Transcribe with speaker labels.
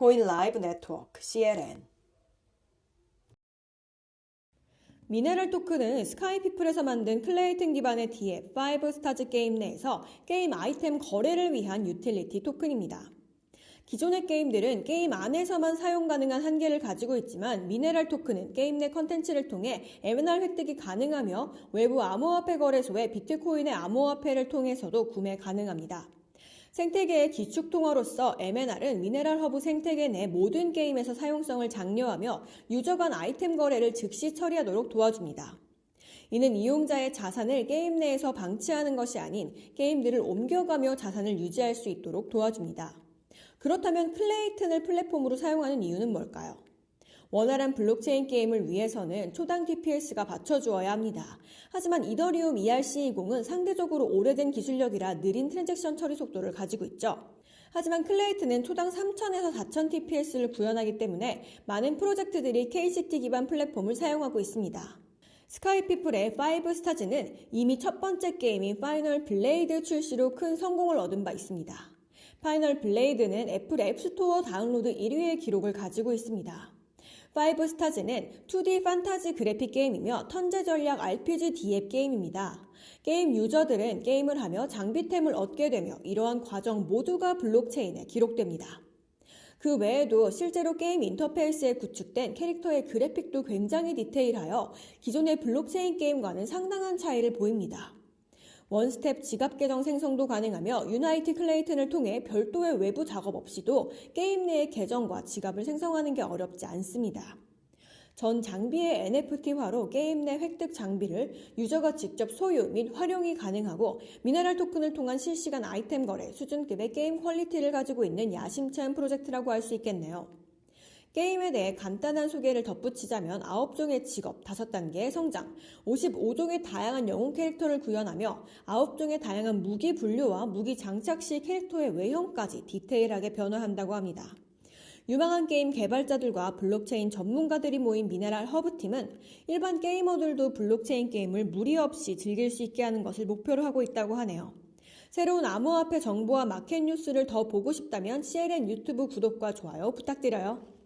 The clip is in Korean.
Speaker 1: 코인 라이브 네트워크 CLN 미네랄 토큰은 스카이피플에서 만든 클레이튼 기반의 DF 5 스타즈 게임 내에서 게임 아이템 거래를 위한 유틸리티 토큰입니다. 기존의 게임들은 게임 안에서만 사용 가능한 한계를 가지고 있지만 미네랄 토큰은 게임 내 컨텐츠를 통해 MNR 획득이 가능하며 외부 암호화폐 거래소의 비트코인의 암호화폐를 통해서도 구매 가능합니다. 생태계의 기축통화로서 MNR은 미네랄 허브 생태계 내 모든 게임에서 사용성을 장려하며 유저 간 아이템 거래를 즉시 처리하도록 도와줍니다. 이는 이용자의 자산을 게임 내에서 방치하는 것이 아닌 게임들을 옮겨가며 자산을 유지할 수 있도록 도와줍니다. 그렇다면 클레이튼을 플랫폼으로 사용하는 이유는 뭘까요? 원활한 블록체인 게임을 위해서는 초당 TPS가 받쳐주어야 합니다. 하지만 이더리움 ERC20은 상대적으로 오래된 기술력이라 느린 트랜잭션 처리 속도를 가지고 있죠. 하지만 클레이트는 초당 3,000에서 4,000 TPS를 구현하기 때문에 많은 프로젝트들이 KCT 기반 플랫폼을 사용하고 있습니다. 스카이피플의 5스타즈는 이미 첫 번째 게임인 파이널 블레이드 출시로 큰 성공을 얻은 바 있습니다. 파이널 블레이드는 애플 앱스토어 다운로드 1위의 기록을 가지고 있습니다. 5스타즈는 2D 판타지 그래픽 게임이며 턴제 전략 RPG 디앱 게임입니다. 게임 유저들은 게임을 하며 장비템을 얻게 되며 이러한 과정 모두가 블록체인에 기록됩니다. 그 외에도 실제로 게임 인터페이스에 구축된 캐릭터의 그래픽도 굉장히 디테일하여 기존의 블록체인 게임과는 상당한 차이를 보입니다. 원스텝 지갑 계정 생성도 가능하며 유나이트 클레이튼을 통해 별도의 외부 작업 없이도 게임 내의 계정과 지갑을 생성하는 게 어렵지 않습니다. 전 장비의 NFT화로 게임 내 획득 장비를 유저가 직접 소유 및 활용이 가능하고 미네랄 토큰을 통한 실시간 아이템 거래 수준급의 게임 퀄리티를 가지고 있는 야심찬 프로젝트라고 할 수 있겠네요. 게임에 대해 간단한 소개를 덧붙이자면 9종의 직업, 5단계의 성장, 55종의 다양한 영웅 캐릭터를 구현하며 9종의 다양한 무기 분류와 무기 장착 시 캐릭터의 외형까지 디테일하게 변화한다고 합니다. 유망한 게임 개발자들과 블록체인 전문가들이 모인 미네랄 허브팀은 일반 게이머들도 블록체인 게임을 무리 없이 즐길 수 있게 하는 것을 목표로 하고 있다고 하네요. 새로운 암호화폐 정보와 마켓 뉴스를 더 보고 싶다면 CLN 유튜브 구독과 좋아요 부탁드려요.